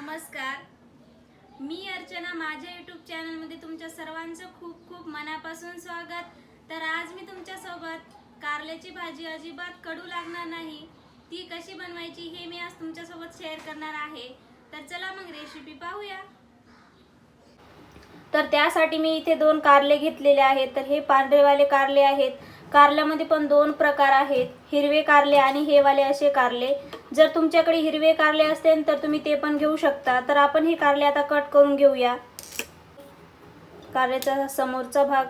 नमस्कार. मी अर्चना माझ्या यूट्यूब चॅनलमध्ये तुमच्या सर्वांचं खूप खूप मनापासून स्वागत. तर आज मी तुमच्यासोबत कारल्याची भाजी अजिबात कडू लागणार नाही. ती कशी बनवायची हे मी आज तुमच्यासोबत शेअर करणार आहे. तर चला मग रेसिपी पाहूया. तर त्यासाठी मी इथे दोन कारले घेतलेले आहेत. तर हे पांढरेवाले कारले आहेत. कारल्यामध्ये पण दोन प्रकार आहेत. हिरवे कारले आणि हे वाले असे कारले. जर तुमच्याकडे हिरवे कारले असतील तर तुम्ही ते पण घेऊ शकता. तर आपण हे कारले आता कट करून घेऊया. कारल्याचा समोरचा भाग.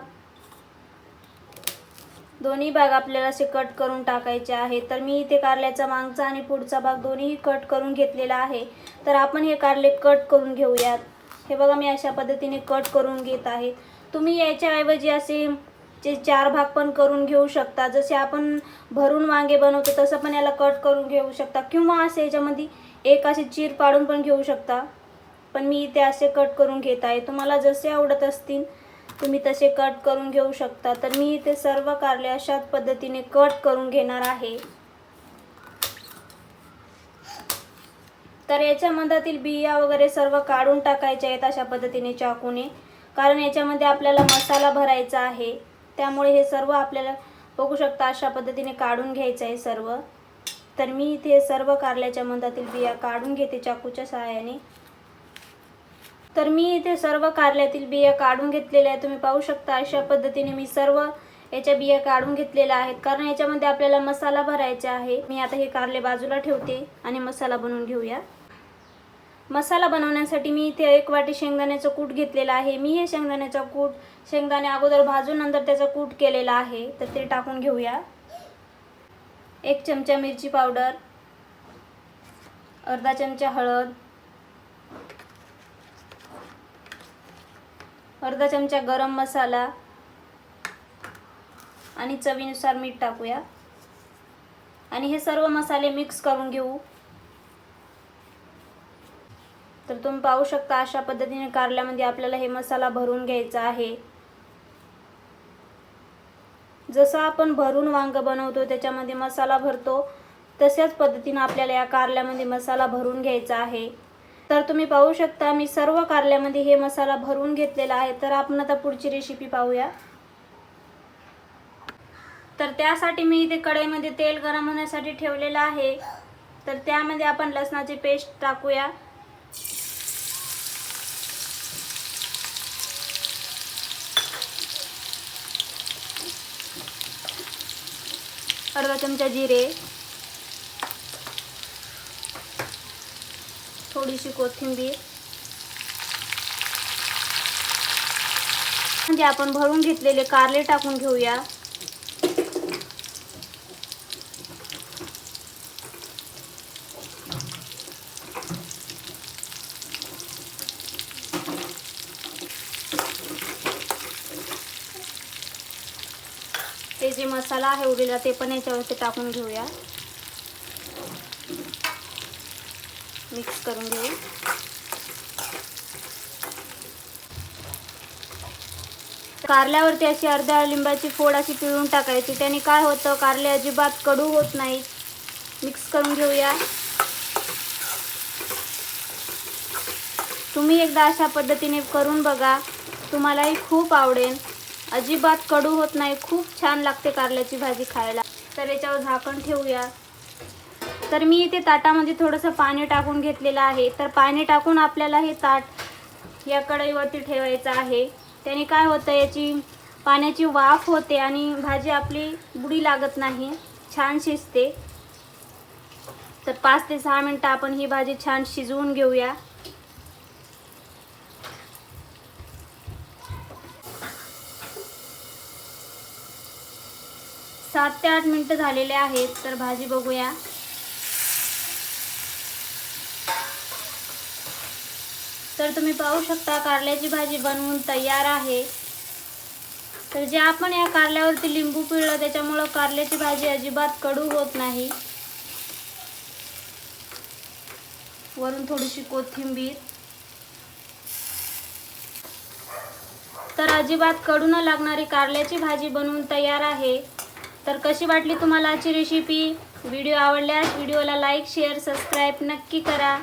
दोन्ही भाग आपल्याला असे कट करून टाकायचे आहे तर मी इथे कारल्याचा मागचा आणि पुढचा भाग दोन्ही कट करून घेतलेला आहे. तर आपण हे कारले कट करून घेऊयात. हे बघा मी अशा पद्धतीने कट करून घेत आहे. तुम्ही याच्याऐवजी असे चे चार भाग पण करून घेऊ शकता. जसे आपण भरून वांगे बनवतो तसं पण याला कट करून घेऊ शकता. किंवा असे याच्यामध्ये एक असे चीर पाडून पण घेऊ शकता. पण मी इथे असे कट करून घेत आहे. तुम्हाला जसे आवडत असतील तुम्ही तसे कट करून घेऊ शकता. तर मी इथे सर्व कारले अशाच पद्धतीने कट करून घेणार आहे. तर याच्या मधातील बिया वगैरे सर्व काढून टाकायच्या आहेत अशा पद्धतीने चाकूने. कारण याच्यामध्ये आपल्याला मसाला भरायचा आहे. त्यामुळे हे सर्व आपल्याला बघू शकता अशा पद्धतीने काढून घ्यायचं आहे सर्व. तर मी इथे सर्व कारल्याच्या मधातील बिया काढून घेते चाकूच्या सहाय्याने. तर मी इथे सर्व कारल्यातील बिया काढून घेतलेल्या आहेत. तुम्ही पाहू शकता अशा पद्धतीने मी सर्व याच्या बिया काढून घेतलेल्या आहेत. कारण याच्यामध्ये आपल्याला मसाला भरायचा आहे. मी आता हे कारले बाजूला ठेवते आणि मसाला बनवून घेऊया. मसाला बनवण्यासाठी मी इथे एक वाटी शेंगदाण्याचं कूट घेतलेलं आहे. मी हे शेंगदाण्याचं कूट शेंगदाणे अगोदर भाजून नंतर त्याचा कूट केलेला आहे. तर ते टाकून घेऊया. एक चमचा मिरची पावडर अर्धा चमचा हळद अर्धा चमचा गरम मसाला आणि चवीनुसार मीठ टाकूया. आणि हे सर्व मसाले मिक्स करून घेऊ. तर तुम्ही पाहू शकता अशा पद्धतीने कारल्यामध्ये आपल्याला हे मसाला भरून घ्यायचा आहे. जसं आपण भरून वांग बनवतो त्याच्यामध्ये मसाला भरतो तशाच पद्धतीने आपल्याला या कारल्यामध्ये मसाला भरून घ्यायचा आहे. तर तुम्ही पाहू शकता मी सर्व कारल्यामध्ये हे मसाला भरून घेतलेला आहे. तर आपण आता पुढची रेसिपी पाहूया. तर त्यासाठी मी इथे कढईमध्ये तेल गरम होण्यासाठी ठेवलेलं आहे. तर त्यामध्ये आपण लसणाची पेस्ट टाकूया. अर्धा चमचा जिरे. थोडीशी कोथिंबीर. म्हणजे आपण भरून घेतलेले कारले टाकून घेऊया. जे मसाला आहे उरलेला ते पण याच्यावरती टाकून घेऊया. मिक्स करून घेऊ. कारल्यावरती अशी अर्ध्या लिंबाची फोड अशी पिळून टाकायची. त्याने काय होतं कारले अजिबात कडू होत नाही मिक्स करून घेऊया. तुम्ही एकदा अशा पद्धतीने करून बघा. तुम्हालाही खूप आवडेल. अजिबात कडू होत नाही. खूप छान लागते कारल्याची भाजी खायला. तर याच्यावर झाकण ठेवूया. तर मी इथे ताटामध्ये थोडंसं पाणी टाकून घेतलेलं आहे. तर पाणी टाकून आपल्याला हे ताट या कढईवरती ठेवायचं आहे. त्याने काय होतं याची पाण्याची वाफ होते आणि भाजी आपली बुडी लागत नाही. छान शिजते. तर पाच ते सहा मिनटं आपण ही भाजी छान शिजवून घेऊया. सात ते आठ मिनटं झालेले आहेत तर भाजी बघूया. तर तुम्ही पाहू शकता कारल्याची भाजी बनवून तयार आहे. तर जे आपण या कारल्यावरती लिंबू पिळलं त्याच्यामुळं कारल्याची भाजी अजिबात कडू होत नाही. वरून थोडीशी कोथिंबीर. तर अजिबात कडू न लागणारी कारल्याची भाजी बनवून तयार आहे. तर कशी वाटली तुम्हाला आजची रेसिपी व्हिडिओ आवडल्यास व्हिडिओला लाईक शेअर सबस्क्राईब नक्की करा.